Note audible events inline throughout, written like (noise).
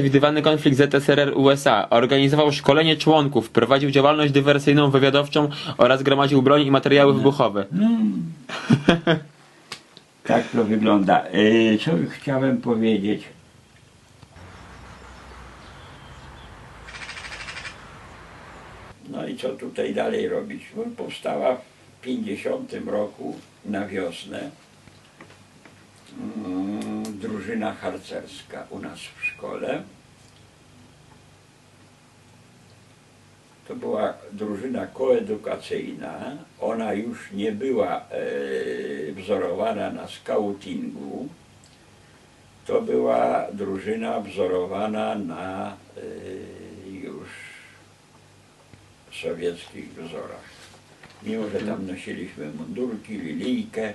Przewidywany konflikt ZSRR-USA organizował szkolenie członków, prowadził działalność dywersyjną, wywiadowczą oraz gromadził broń i materiały wybuchowe. Tak to wygląda. E, Co chciałem powiedzieć? No i co tutaj dalej robić? No, powstała w 50 roku na wiosnę drużyna harcerska u nas w szkole. To była drużyna koedukacyjna. Ona już nie była e, wzorowana na skautingu. To była drużyna wzorowana na e, już sowieckich wzorach. Mimo, że tam nosiliśmy mundurki, lilijkę,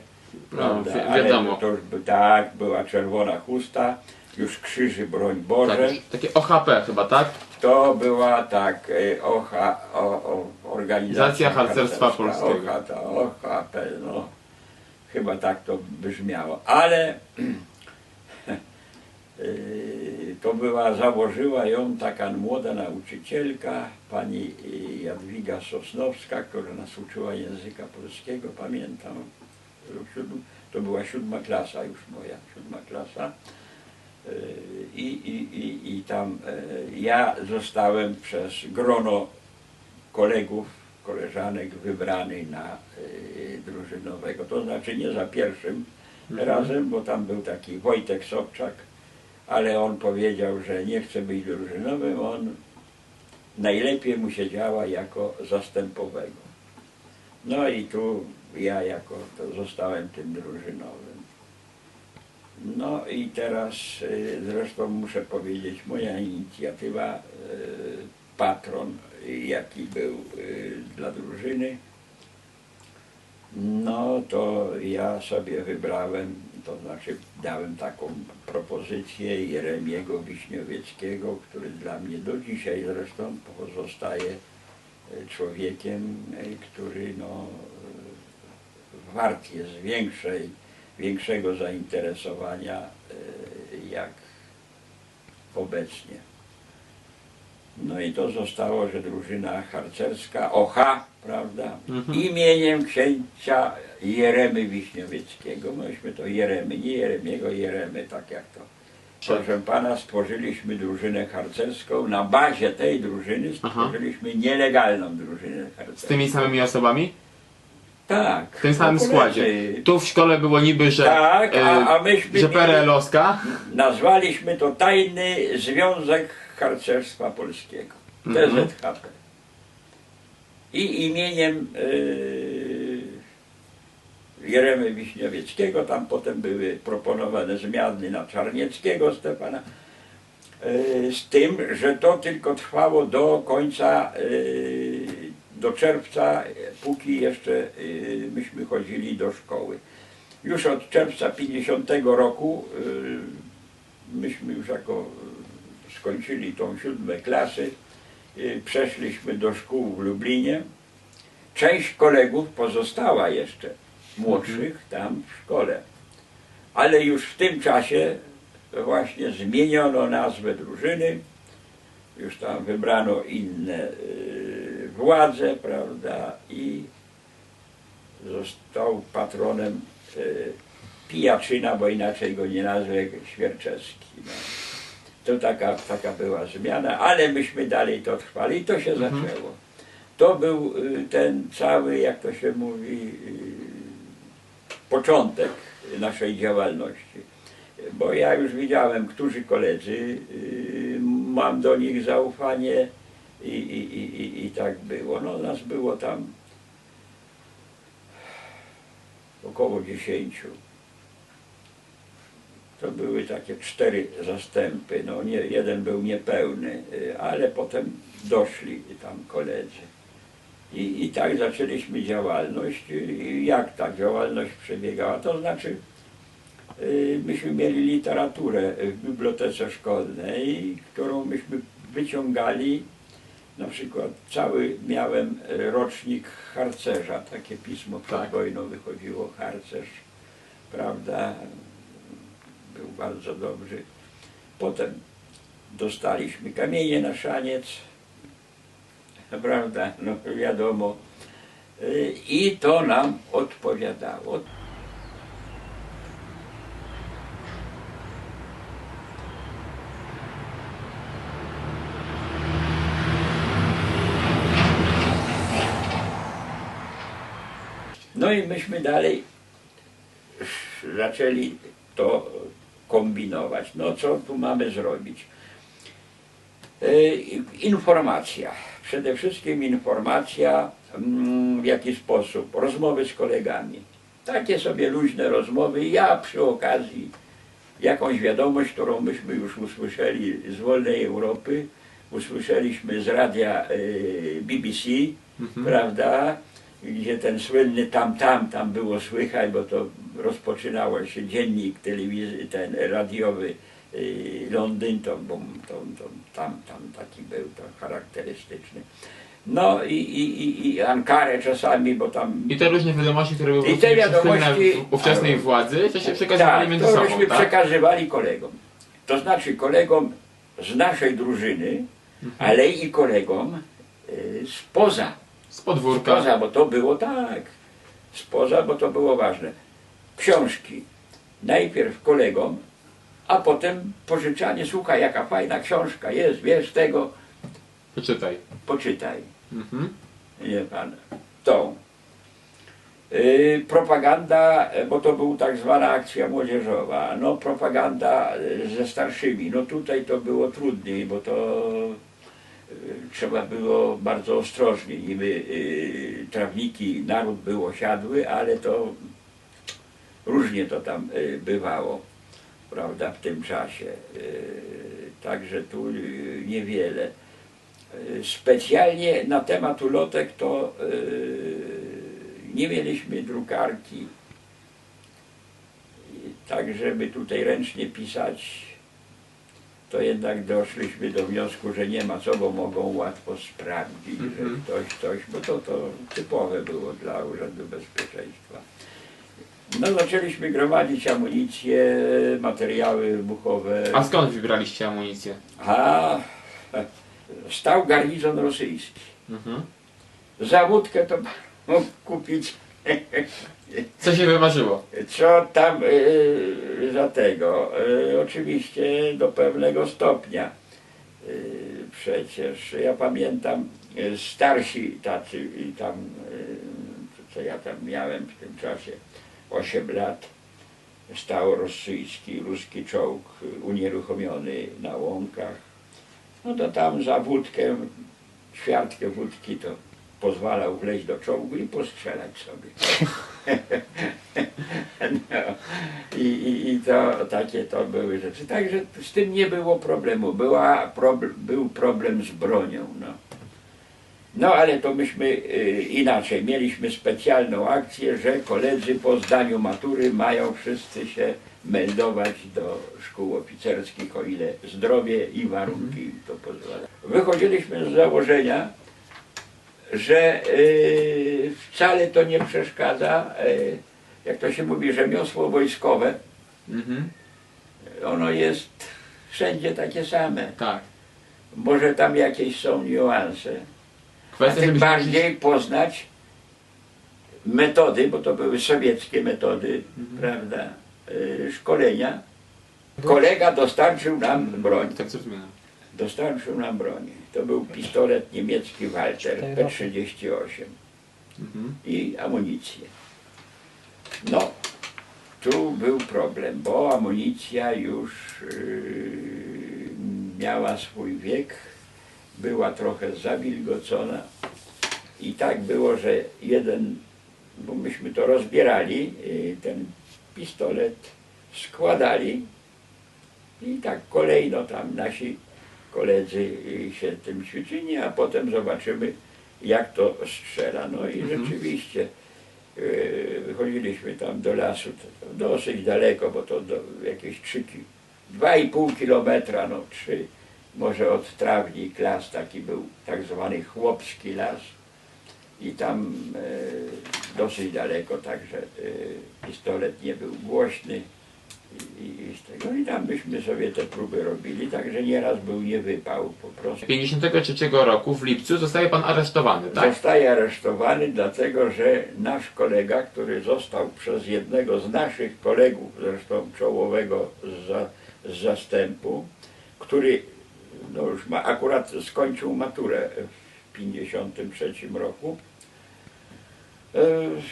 prawda, wi- ale wiadomo. to już by, tak, była czerwona chusta, już krzyży, broń Boże. Tak, takie OHP chyba, tak? To była tak, e, OHA, o, o, organizacja Harcerstwa Polskiego. To OHP, no. Chyba tak to brzmiało. Ale y, (clears throat) to była, założyła ją taka młoda nauczycielka, pani y, Jadwiga Sosnowska, która nas uczyła języka polskiego, pamiętam. To była siódma klasa już moja, siódma klasa. Y, I, i, i, i tam y, ja zostałem przez grono kolegów, koleżanek wybrany na y, drużynowego. To znaczy nie za pierwszym razem, bo tam był taki Wojtek Sobczak, ale on powiedział, że nie chce być drużynowym, on najlepiej mu się działa jako zastępowego. No i tu ja jako to zostałem tym drużynowym. No i teraz y, zresztą muszę powiedzieć, moja inicjatywa, y, patron jaki był y, dla drużyny, no to ja sobie wybrałem, to znaczy dałem taką propozycję Jeremiego Wiśniowieckiego, który dla mnie do dzisiaj zresztą pozostaje człowiekiem, y, który no, y, wart jest większej, większego zainteresowania y, jak obecnie. No i to zostało, że drużyna harcerska OHA, prawda, Mhm. imieniem księcia Jeremy Wiśniowieckiego. Myśmy to Jeremy, nie Jeremiego, Jeremy, tak jak to. Proszę pana, stworzyliśmy drużynę harcerską. Na bazie tej drużyny stworzyliśmy nielegalną drużynę Z harcerską. tymi samymi osobami? Tak. W tym samym po składzie. Tu w szkole było niby, że, Tak, a, e, a myśmy że PRL-owska. Nazwaliśmy to Tajny Związek Harcerstwa Polskiego, Mhm. TZHP. I imieniem yy, Jeremy Wiśniowieckiego, tam potem były proponowane zmiany na Czarnieckiego Stefana, yy, z tym, że to tylko trwało do końca, yy, do czerwca, póki jeszcze yy, myśmy chodzili do szkoły. Już od czerwca 50 roku myśmy już jako skończyli tą siódmą klasę, y, przeszliśmy do szkół w Lublinie. Część kolegów pozostała jeszcze, młodszych, tam w szkole. Ale już w tym czasie właśnie zmieniono nazwę drużyny, już tam wybrano inne y, władze, prawda, i został patronem y, Pijaczyna, bo inaczej go nie nazwę, Świerczewski. No. To taka, taka była zmiana, ale myśmy dalej to trwali i to się Mhm. zaczęło. To był y, ten cały, jak to się mówi, początek naszej działalności. Bo ja już widziałem, którzy koledzy, y, mam do nich zaufanie i, i, i, i, i tak było. No nas było tam około dziesięciu. To były takie cztery zastępy. No, nie, jeden był niepełny, y, ale potem doszli tam koledzy. I, I tak zaczęliśmy działalność. I jak ta działalność przebiegała? To znaczy, y, myśmy mieli literaturę w bibliotece szkolnej, którą myśmy wyciągali. Na przykład cały miałem rocznik harcerza, takie pismo przed Tak. wojną wychodziło, harcerz, prawda? Był bardzo dobry. Potem dostaliśmy kamienie na szaniec, prawda, no wiadomo. Y, I to nam odpowiadało. No i myśmy dalej zaczęli to kombinować. No co tu mamy zrobić? E, Informacja. Przede wszystkim informacja mm, w jaki sposób. Rozmowy z kolegami. Takie sobie luźne rozmowy. Ja przy okazji jakąś wiadomość, którą myśmy już usłyszeli z wolnej Europy, usłyszeliśmy z radia e, BBC, prawda, gdzie ten słynny tam, tam, tam było słychać, bo to rozpoczynało się dziennik telewizy, ten radiowy Londyn, to, bum, to, to tam, tam taki był to charakterystyczny. No i, i, i, Ankarę czasami, bo tam I te różne wiadomości, które były I te wiadomości- ówczesnej władzy, to się przekazywali tak, między to sobą, żeśmy tak? przekazywali kolegom. To znaczy kolegom z naszej drużyny, Mhm. ale i kolegom y, spoza. Z podwórka. Spoza, bo to było tak. Spoza, bo to było ważne. Książki. Najpierw kolegom, a potem pożyczanie. Słuchaj, jaka fajna książka jest, wiesz tego, Poczytaj. poczytaj. Mhm. Nie pan. Tą. Yy, propaganda, bo to był tak zwana akcja młodzieżowa. No propaganda ze starszymi. No tutaj to było trudniej, bo to e, trzeba było bardzo ostrożnie. Niby e, trawniki, naród był osiadły, ale to różnie to tam e, bywało, prawda, w tym czasie. E, Także tu e, niewiele. E, Specjalnie na temat ulotek to nie mieliśmy drukarki, tak żeby tutaj ręcznie pisać, to jednak doszliśmy do wniosku, że nie ma co, bo mogą łatwo sprawdzić, Mhm. że ktoś coś, bo to, to typowe było dla Urzędu Bezpieczeństwa. No zaczęliśmy gromadzić amunicję, materiały wybuchowe. A skąd wybraliście amunicję? A (laughs) stał garnizon rosyjski. Mhm. Za wódkę to mógł kupić (laughs) Co się wymarzyło? co tam y, za tego. Y, oczywiście do pewnego stopnia. Y, przecież ja pamiętam starsi tacy i tam, co ja tam miałem w tym czasie, 8 lat, stał rosyjski, ruski czołg unieruchomiony na łąkach. No to tam za wódkę, ćwiartkę wódki to pozwalał wleźć do czołgu i postrzelać sobie. (laughs) no. I, i, I to takie to były rzeczy. Także z tym nie było problemu. Była prob- był problem z bronią. No. No ale to myśmy y, inaczej. Mieliśmy specjalną akcję, że koledzy po zdaniu matury mają wszyscy się meldować do szkół oficerskich, o ile zdrowie i warunki im to pozwala. Wychodziliśmy z założenia, że y, wcale to nie przeszkadza, y, jak to się mówi, rzemiosło wojskowe, Mhm. ono jest wszędzie takie same. Tak. Może tam jakieś są niuanse. Kwestia, tym bardziej poznać metody, bo to były sowieckie metody, Mhm. prawda, y, szkolenia. Kolega dostarczył nam broń. Tak zrozumiałem. Dostarczył nam broń. To był pistolet niemiecki Walter P38 Mhm. i amunicję. No, tu był problem, bo amunicja już yy, miała swój wiek, była trochę zawilgocona i tak było, że jeden, bo myśmy to rozbierali, yy, ten pistolet składali i tak kolejno tam nasi koledzy yy, się tym ćwiczyli, a potem zobaczymy jak to strzela. No i Mhm. rzeczywiście yy, wychodziliśmy tam do lasu, dosyć daleko, bo to do, jakieś 3, ki- 2,5 kilometra, no 3, może od trawnik las taki był, tak zwany chłopski las. I tam e, dosyć daleko, także e, pistolet nie był głośny, I, i z tego. I tam byśmy sobie te próby robili, także nieraz był niewypał po prostu. 53 roku w lipcu zostaje pan aresztowany, tak? Zostaje aresztowany dlatego, że nasz kolega, który został przez jednego z naszych kolegów, zresztą czołowego z, za, z zastępu, który no już ma, akurat skończył maturę w 53 roku, e,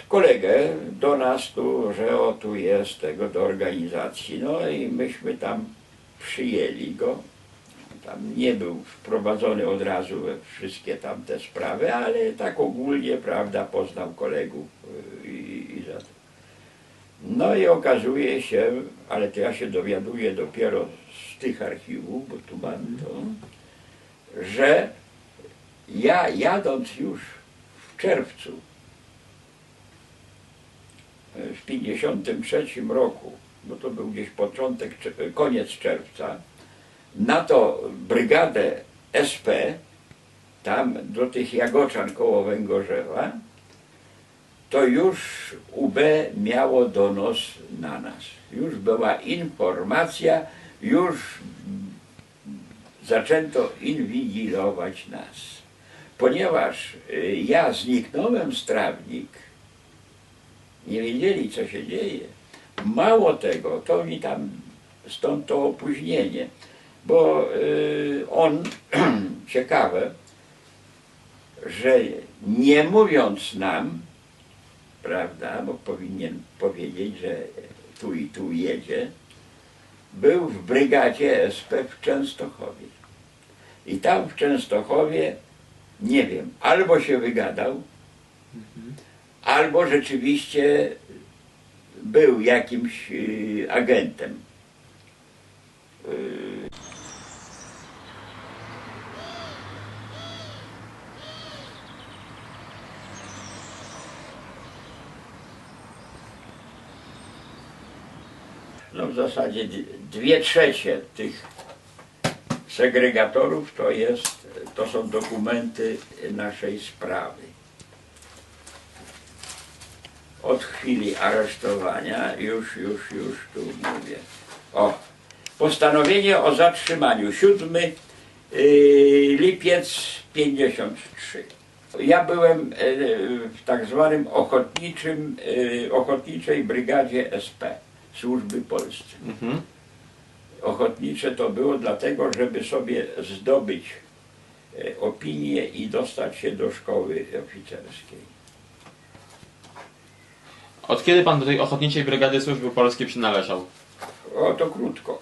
kolegę do nas tu, że o tu jest tego do organizacji. No i myśmy tam przyjęli go. Tam nie był wprowadzony od razu we wszystkie tamte sprawy, ale tak ogólnie, prawda, poznał kolegów y. No i okazuje się, ale to ja się dowiaduję dopiero z tych archiwów, bo tu mam to, że ja jadąc już w czerwcu w 53 roku, bo to był gdzieś początek, koniec czerwca, na to brygadę SP, tam do tych Jagoczan koło Węgorzewa, to już UB miało donos na nas. Już była informacja, już zaczęto inwigilować nas. Ponieważ y, ja zniknąłem z trawnik, nie wiedzieli co się dzieje. Mało tego, to mi tam stąd to opóźnienie, bo y, on, (clears throat) ciekawe, że nie mówiąc nam, prawda, bo powinien powiedzieć, że tu i tu jedzie, był w brygadzie SP w Częstochowie. I tam w Częstochowie, nie wiem, albo się wygadał, albo rzeczywiście był jakimś y, agentem. Y, No w zasadzie dwie trzecie tych segregatorów to jest, to są dokumenty naszej sprawy. Od chwili aresztowania, już, już, już tu mówię. O, postanowienie o zatrzymaniu, 7 y, lipiec 53. Ja byłem y, w tak zwanym ochotniczym, y, ochotniczej brygadzie SP, służby polskie. Mhm. Ochotnicze to było dlatego, żeby sobie zdobyć e, opinię i dostać się do szkoły oficerskiej. Od kiedy pan do tej ochotniczej brygady służby polskiej przynależał? O, to krótko.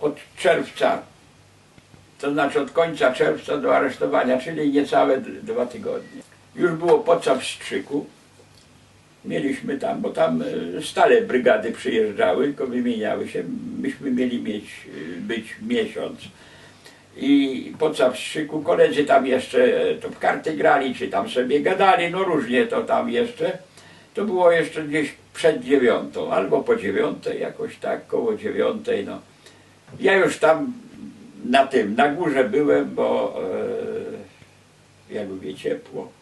Od czerwca, to znaczy od końca czerwca do aresztowania, czyli niecałe dwa tygodnie. Już było podczas wstrzyku. Mieliśmy tam, bo tam e, stale brygady przyjeżdżały, tylko wymieniały się. Myśmy mieli mieć, e, być miesiąc. I podczas wstrzyku koledzy tam jeszcze e, to w karty grali, czy tam sobie gadali, no różnie to tam jeszcze. To było jeszcze gdzieś przed dziewiątą, albo po dziewiątej, jakoś tak, koło dziewiątej, no. Ja już tam na tym, na górze byłem, bo e, jak mówię, ciepło.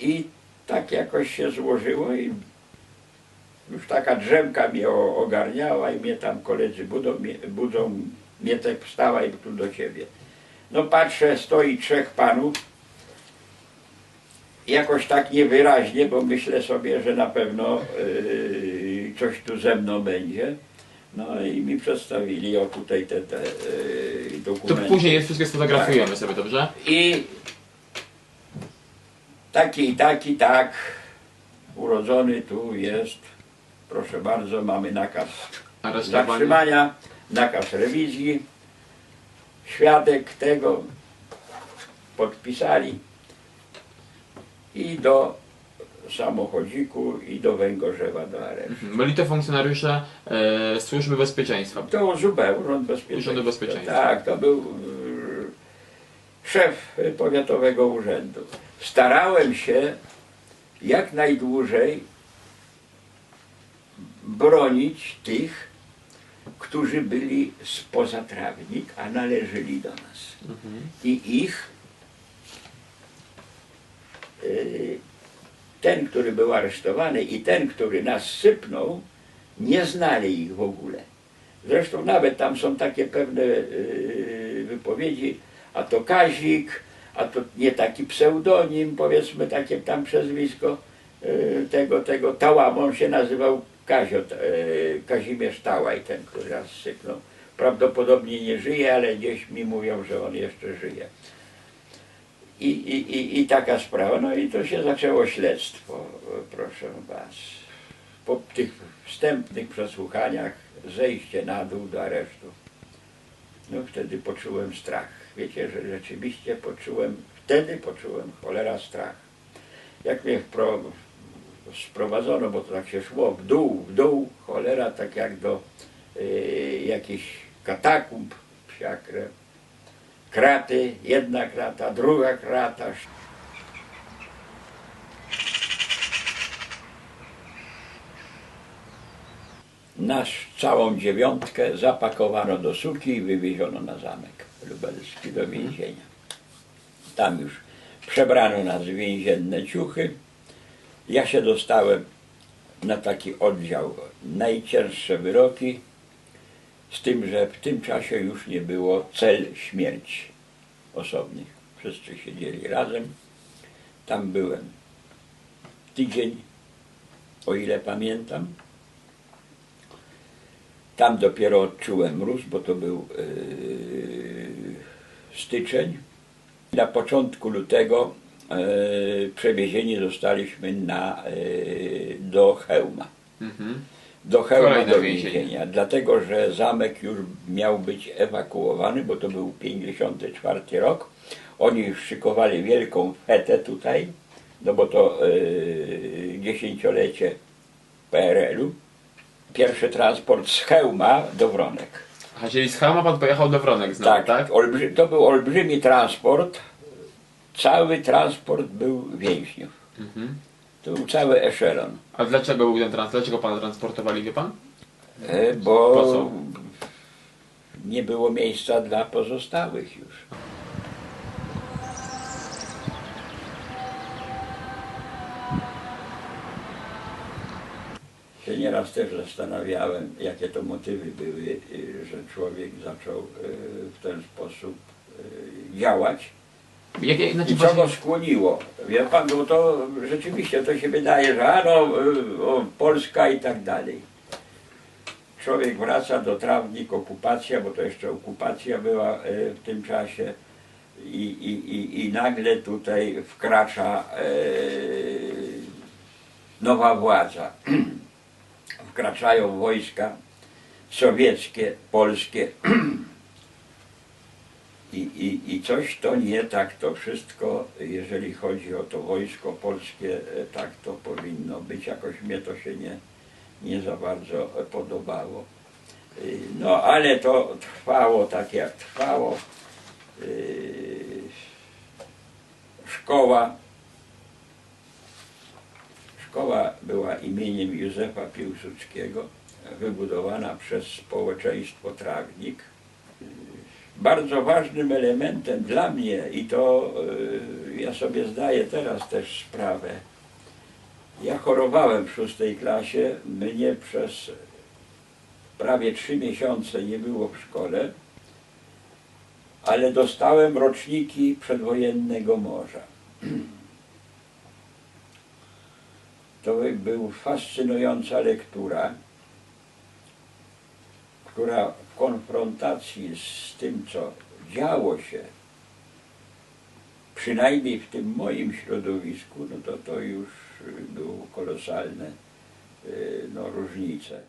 I tak jakoś się złożyło i już taka drzemka mnie ogarniała i mnie tam koledzy budzą, mnie, budzą mnie tak wstawaj tu do ciebie. No patrzę, stoi trzech panów, jakoś tak niewyraźnie, bo myślę sobie, że na pewno yy, coś tu ze mną będzie. No i mi przedstawili o tutaj te, te yy, To dokumenty. później je wszystkie sfotografujemy sobie, dobrze? I taki i taki, tak, urodzony tu jest, proszę bardzo, mamy nakaz zatrzymania, nakaz rewizji, świadek tego podpisali i do samochodziku i do Węgorzewa do aresztu. Mhm. Byli to funkcjonariusze e, służby bezpieczeństwa. To zupełnie Urząd Bezpieczeństwa. Urządu Bezpieczeństwa. Tak, to był szef powiatowego urzędu. Starałem się jak najdłużej bronić tych, którzy byli spoza trawnik, a należeli do nas. Mhm. I ich y, ten, który był aresztowany i ten, który nas sypnął, nie znali ich w ogóle. Zresztą nawet tam są takie pewne yy, wypowiedzi, a to Kazik, a to nie taki pseudonim, powiedzmy takie tam przezwisko yy, tego, tego Tałamon się nazywał Kazio, yy, Kazimierz Tałaj, ten, który raz syknął. Prawdopodobnie nie żyje, ale gdzieś mi mówią, że on jeszcze żyje. I, i, i, I taka sprawa. No i to się zaczęło śledztwo, proszę Was. Po tych wstępnych przesłuchaniach zejście na dół do aresztu. No wtedy poczułem strach. Wiecie, że rzeczywiście poczułem, wtedy poczułem cholera strach. Jak mnie sprowadzono, bo to tak się szło w dół, w dół, cholera tak jak do y, jakichś katakumb, psia krew kraty, jedna krata, druga krata. Nas całą dziewiątkę zapakowano do suki i wywieziono na zamek lubelski do więzienia. Tam już przebrano nas w więzienne ciuchy. Ja się dostałem na taki oddział najcięższe wyroki, z tym, że w tym czasie już nie było cel śmierci osobnych. Wszyscy siedzieli razem. Tam byłem tydzień, o ile pamiętam. Tam dopiero odczułem mróz, bo to był yy, styczeń. Na początku lutego yy, przewiezieni zostaliśmy na, yy, do Chełma Mhm. do Chełma Kolejne do więzienie. więzienia, dlatego że zamek już miał być ewakuowany, bo to był 54 rok. Oni już szykowali wielką fetę tutaj, no bo to yy, dziesięciolecie PRL-u. Pierwszy transport z Chełma do Wronek. A czyli z Chełma pan pojechał do Wronek znowu, Tak, tak? Olbrzy, to był olbrzymi transport. Cały transport był więźniów. Mhm. To był cały eszelon. A dlaczego był ten transport? Dlaczego pana transportowali, wie pan? E, bo nie było miejsca dla pozostałych już. Się nieraz też zastanawiałem, jakie to motywy były, y, że człowiek zaczął y, w ten sposób y, działać. Jak, jak, znaczy I co go właśnie, skłoniło? Wie pan, bo to rzeczywiście to się wydaje, że a no, Polska i tak dalej. Człowiek wraca do trawnik, okupacja, bo to jeszcze okupacja była w tym czasie i, i, i, i nagle tutaj wkracza nowa władza. (clears throat) Wkraczają wojska sowieckie, polskie, (clears throat) i, i, I coś to nie tak to wszystko, jeżeli chodzi o to wojsko polskie, e, tak to powinno być. Jakoś mnie to się nie, nie za bardzo podobało. Y, No ale to trwało tak jak trwało. Y, Szkoła. Szkoła była imieniem Józefa Piłsudskiego, wybudowana przez społeczeństwo Trawnik bardzo ważnym elementem dla mnie i to y, ja sobie zdaję teraz też sprawę. Ja chorowałem w szóstej klasie, mnie przez prawie trzy miesiące nie było w szkole, ale dostałem roczniki przedwojennego morza. (clears throat) To była fascynująca lektura która w konfrontacji z tym, co działo się, przynajmniej w tym moim środowisku, no to to już y, było kolosalne y, no, różnice.